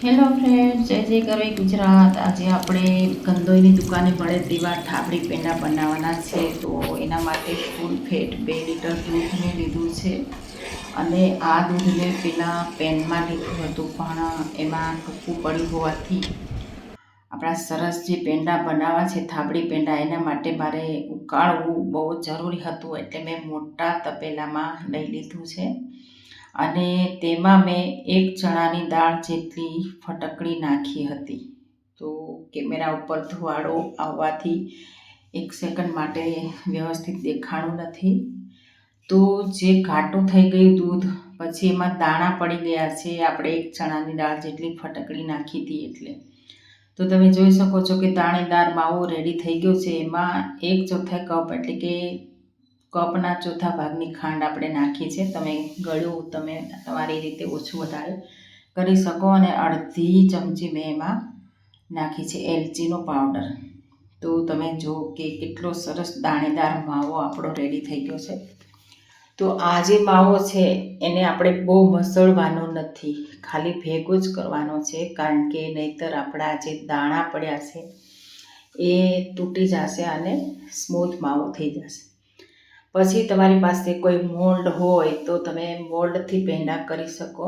Hello friend જય જય કરવી ગુજરાત. આજે આપણે કંદોઈની દુકાને મળે તેવા ઠાબડી પેંડા બનાવવાના છે, તો એના માટે ફૂલ ફેટ બે લીટર દૂધ મેં લીધું છે. અને આ દૂધ મેં પહેલાં પેનમાં લીધું હતું, પણ એમાં ટૂંકું પડ્યું હોવાથી. આપણા સરસ જે પેંડા બનાવવા છે, થાબડી પેંડા, એના માટે મારે ઉકાળવું બહુ જરૂરી હતું, એટલે મેં મોટા તપેલામાં લઈ લીધું છે. અને તેમાં મેં એક ચણાની દાળ જેટલી ફટકડી નાખી હતી. તો કેમેરા ઉપર ધુવાળો આવવાથી એક સેકન્ડ માટે વ્યવસ્થિત દેખાણું નથી. તો જે ઘાટું થઈ ગયું દૂધ, પછી એમાં દાણા પડી ગયા છે. આપણે એક ચણાની દાળ જેટલી ફટકડી નાખી હતી એટલે. તો તમે જોઈ શકો છો કે દાણેદાર માવો રેડી થઈ ગયો છે. એમાં એક ચોથા કપ એટલે કે કપના ચોથા ભાગની ખાંડ આપણે નાખી છે તમે ગળ્યું, તમે તમારી રીતે ઓછું વધારે કરી શકો અને અડધી ચમચી મેં એમાં નાખી છે એલચીનો પાવડર. તો તમે જો કે કેટલો સરસ દાણેદાર માવો આપણો રેડી થઈ ગયો છે. તો આ જે માવો છે એને આપણે બહુ મસળવાનો નથી, ખાલી ભેગો જ કરવાનો છે કારણ કે નહીંતર આપણા જે દાણા પડ્યા છે એ તૂટી જશે અને સ્મૂથ માવો થઈ જશે. પછી તમારી પાસે કોઈ મોલ્ડ હોય તો તમે મોલ્ડથી પેંડા કરી શકો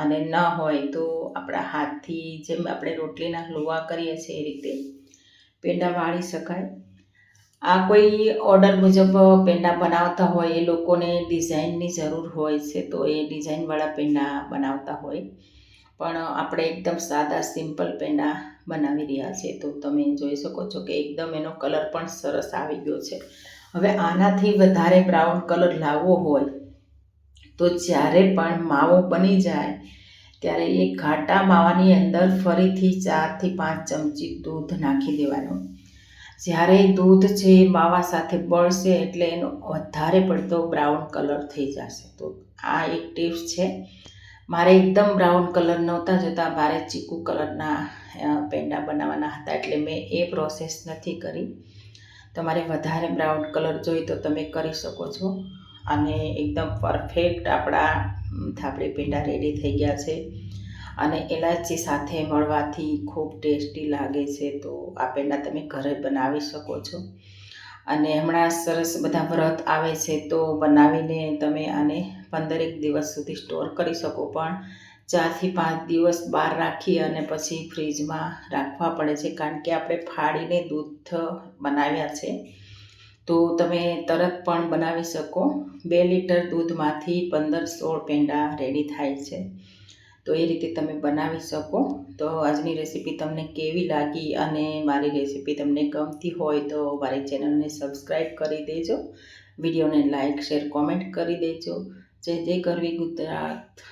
અને ન હોય તો આપણા હાથથી જેમ આપણે રોટલીના લોવા કરીએ છીએ એ રીતે પેંડા વાળી શકાય. આ કોઈ ઓર્ડર મુજબ પેંડા બનાવતા હોય એ લોકોને ડિઝાઇનની જરૂર હોય છે તો એ ડિઝાઇનવાળા પેંડા બનાવતા હોય. પણ આપણે એકદમ સાદા સિમ્પલ પેંડા બનાવી રહ્યા છીએ તો તમે જોઈ શકો છો કે એકદમ એનો કલર પણ સરસ આવી ગયો છે. હવે આનાથી વધારે બ્રાઉન કલર લાવવો હોય તો જ્યારે પણ માવો બની જાય, ત્યારે એ ઘાટા માવાની અંદર ફરીથી ચારથી પાંચ ચમચી દૂધ નાખી દેવાનું. જ્યારે દૂધ છે એ માવા સાથે બળશે એટલે એનો વધારે પડતો બ્રાઉન કલર થઈ જશે. તો આ એક ટિપ્સ છે. મારે એકદમ બ્રાઉન કલર નહોતા જતા, મારે ચીકુ કલરના પેંડા બનાવવાના હતા એટલે મેં એ પ્રોસેસ નથી કરી. તમારે વધારે બ્રાઉન કલર જોઈએ તો તમે કરી શકો છો. અને એકદમ પરફેક્ટ આપણા થાપડી પેંડા રેડી થઈ ગયા છે. અને એલાચી સાથે મળવાથી ખૂબ ટેસ્ટી લાગે છે તો આ પેંડા તમે ઘરે બનાવી શકો છો. અને હમણાં સરસ બધા વ્રત આવે છે તો બનાવીને તમે આને પંદરેક દિવસ સુધી સ્ટોર કરી શકો. પણ ચારથી પાંચ દિવસ બહાર રાખી અને પછી ફ્રીજમાં રાખવા પડે છે. કારણ કે આપણે ફાડીને દૂધ બનાવ્યા છે. તો તમે તરત પણ બનાવી શકો. બે લીટર દૂધમાંથી પંદર સોળ પેંડા રેડી થાય છે. તો એ રીતે તમે બનાવી શકો. તો આજની રેસીપી તમને કેવી લાગી અને મારી રેસીપી તમને ગમતી હોય તો મારી ચેનલને સબસ્ક્રાઈબ કરી દેજો. વિડીયોને લાઇક, શેર, કોમેન્ટ કરી દેજો. જે જે કરવી ગુજરાત.